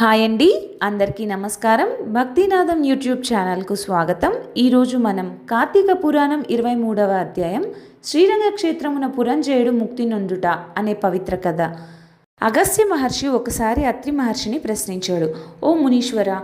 Hi అండి. అందరికీ నమస్కారం. భక్తినాథం యూట్యూబ్ ఛానల్కు స్వాగతం. ఈరోజు మనం కార్తీక పురాణం ఇరవై మూడవ అధ్యాయం శ్రీరంగ క్షేత్రమున పురంజయుడు ముక్తి నొందుట అనే పవిత్ర కథ. అగస్త్య మహర్షి ఒకసారి అత్రి మహర్షిని ప్రశ్నించాడు ఓ మునీశ్వర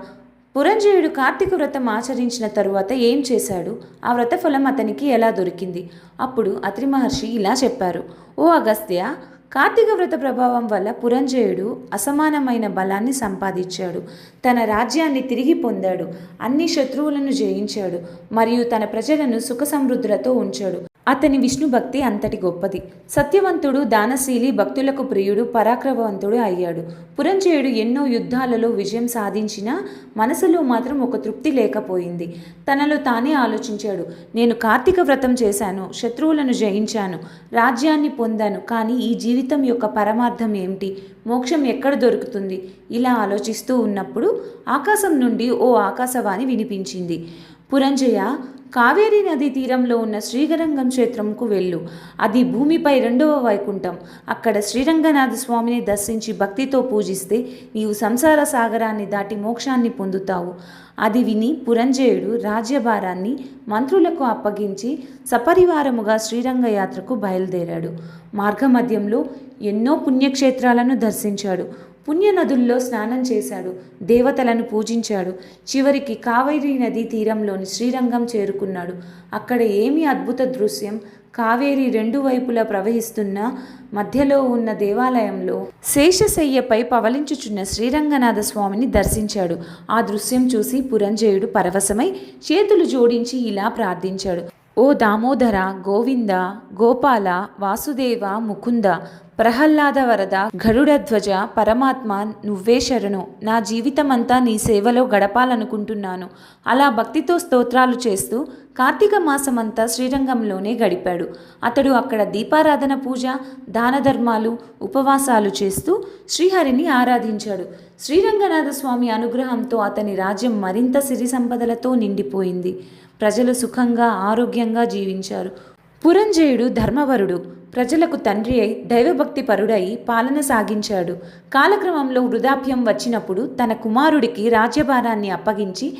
పురంజయుడు కార్తీక వ్రతం ఆచరించిన తరువాత ఏం చేశాడు? ఆ వ్రత ఫలం అతనికి ఎలా దొరికింది? అప్పుడు అత్రి మహర్షి ఇలా చెప్పారు ఓ అగస్త్య కార్తీక వ్రత ప్రభావం వల్ల పురంజయుడు అసమానమైన బలాన్ని సంపాదించాడు. తన రాజ్యాన్ని తిరిగి పొందాడు. అన్ని శత్రువులను జయించాడు. మరియు తన ప్రజలను సుఖ సమృద్ధులతో ఉంచాడు. అతని విష్ణు భక్తి అంతటి గొప్పది. సత్యవంతుడు దానశీలి భక్తులకు ప్రియుడు పరాక్రమవంతుడు అయ్యాడు. పురంజయుడు ఎన్నో యుద్ధాలలో విజయం సాధించినా మనసులో మాత్రం ఒక తృప్తి లేకపోయింది. తనలో తానే ఆలోచించాడు. నేను కార్తీక వ్రతం చేశాను శత్రువులను జయించాను రాజ్యాన్ని పొందాను కానీ ఈ జీవితం యొక్క పరమార్థం ఏమిటి? మోక్షం ఎక్కడ దొరుకుతుంది? ఇలా ఆలోచిస్తూ ఉన్నప్పుడు ఆకాశం నుండి ఓ ఆకాశవాణి వినిపించింది. పురంజయ కావేరీ నదీ తీరంలో ఉన్న శ్రీగరంగం క్షేత్రంకు వెళ్ళు. అది భూమిపై రెండవ వైకుంఠం. అక్కడ శ్రీరంగనాథ స్వామిని దర్శించి భక్తితో పూజిస్తే నీవు సంసార సాగరాన్ని దాటి మోక్షాన్ని పొందుతావు. అది విని పురంజయుడు రాజ్యభారాన్ని మంత్రులకు అప్పగించి సపరివారముగా శ్రీరంగ యాత్రకు బయలుదేరాడు. మార్గమధ్యంలో ఎన్నో పుణ్యక్షేత్రాలను దర్శించాడు. పుణ్యనదుల్లో స్నానం చేశాడు. దేవతలను పూజించాడు. చివరికి కావేరీ నదీ తీరంలోని శ్రీరంగం చేరుకున్నాడు. అక్కడ ఏమి అద్భుత దృశ్యం? కావేరి రెండు వైపులా ప్రవహిస్తున్న మధ్యలో ఉన్న దేవాలయంలో శేషశయ్యపై పవలించుచున్న శ్రీరంగనాథ స్వామిని దర్శించాడు. ఆ దృశ్యం చూసి పురంజయుడు పరవశమై చేతులు జోడించి ఇలా ప్రార్థించాడు. ఓ దామోదర గోవింద గోపాల వాసుదేవ ముకుంద ప్రహ్లాద వరద గరుడధ్వజ పరమాత్మ నువ్వే శరణు. నా జీవితమంతా నీ సేవలో గడపాలనుకుంటున్నాను. అలా భక్తితో స్తోత్రాలు చేస్తూ కార్తీక మాసమంతా శ్రీరంగంలోనే గడిపాడు. అతడు అక్కడ దీపారాధన పూజ దాన ధర్మాలు ఉపవాసాలు చేస్తూ శ్రీహరిని ఆరాధించాడు. శ్రీరంగనాథ స్వామి అనుగ్రహంతో అతని రాజ్యం మరింత సిరి సంపదలతో నిండిపోయింది. ప్రజలు సుఖంగా ఆరోగ్యంగా జీవించారు. పురంజయుడు ధర్మవరుడు. ప్రజలకు తండ్రి అయి దైవభక్తి పరుడై పాలన సాగించాడు. కాలక్రమంలో వృధాప్యం వచ్చినప్పుడు తన కుమారుడికి రాజ్యభారాన్ని అప్పగించి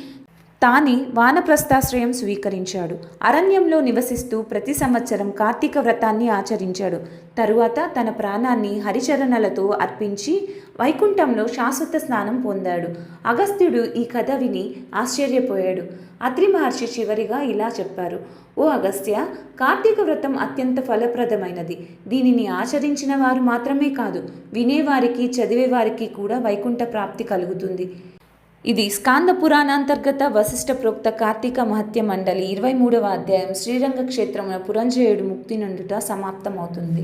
తానే వానప్రస్థాశ్రయం స్వీకరించాడు. అరణ్యంలో నివసిస్తూ ప్రతి సంవత్సరం కార్తీక వ్రతాన్ని ఆచరించాడు. తరువాత తన ప్రాణాన్ని హరిచరణలతో అర్పించి వైకుంఠంలో శాశ్వత స్నానం పొందాడు. అగస్త్యుడు ఈ కథ విని ఆశ్చర్యపోయాడు. అత్రి మహర్షి చివరిగా ఇలా చెప్పారు. ఓ అగస్త్య కార్తీక వ్రతం అత్యంత ఫలప్రదమైనది. దీనిని ఆచరించిన వారు మాత్రమే కాదు వినేవారికి చదివేవారికి కూడా వైకుంఠ ప్రాప్తి కలుగుతుంది. ఇది స్కాంద పురాణాంతర్గత వశిష్ఠ ప్రోక్త కార్తీక మహత్య మండలి ఇరవై మూడవ అధ్యాయం శ్రీరంగ క్షేత్రమున పురంజయుడు ముక్తి నుండుట సమాప్తమవుతుంది.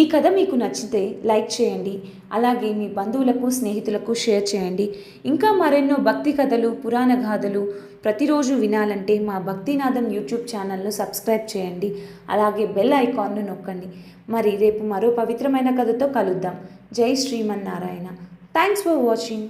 ఈ కథ మీకు నచ్చితే లైక్ చేయండి అలాగే మీ బంధువులకు స్నేహితులకు షేర్ చేయండి. ఇంకా మరెన్నో భక్తి కథలు పురాణ గాథలు ప్రతిరోజు వినాలంటే మా భక్తినాథం యూట్యూబ్ ఛానల్ను సబ్స్క్రైబ్ చేయండి అలాగే బెల్ ఐకాన్ను నొక్కండి. మరి రేపు మరో పవిత్రమైన కథతో కలుద్దాం. జై శ్రీమన్నారాయణ. Thanks for watching.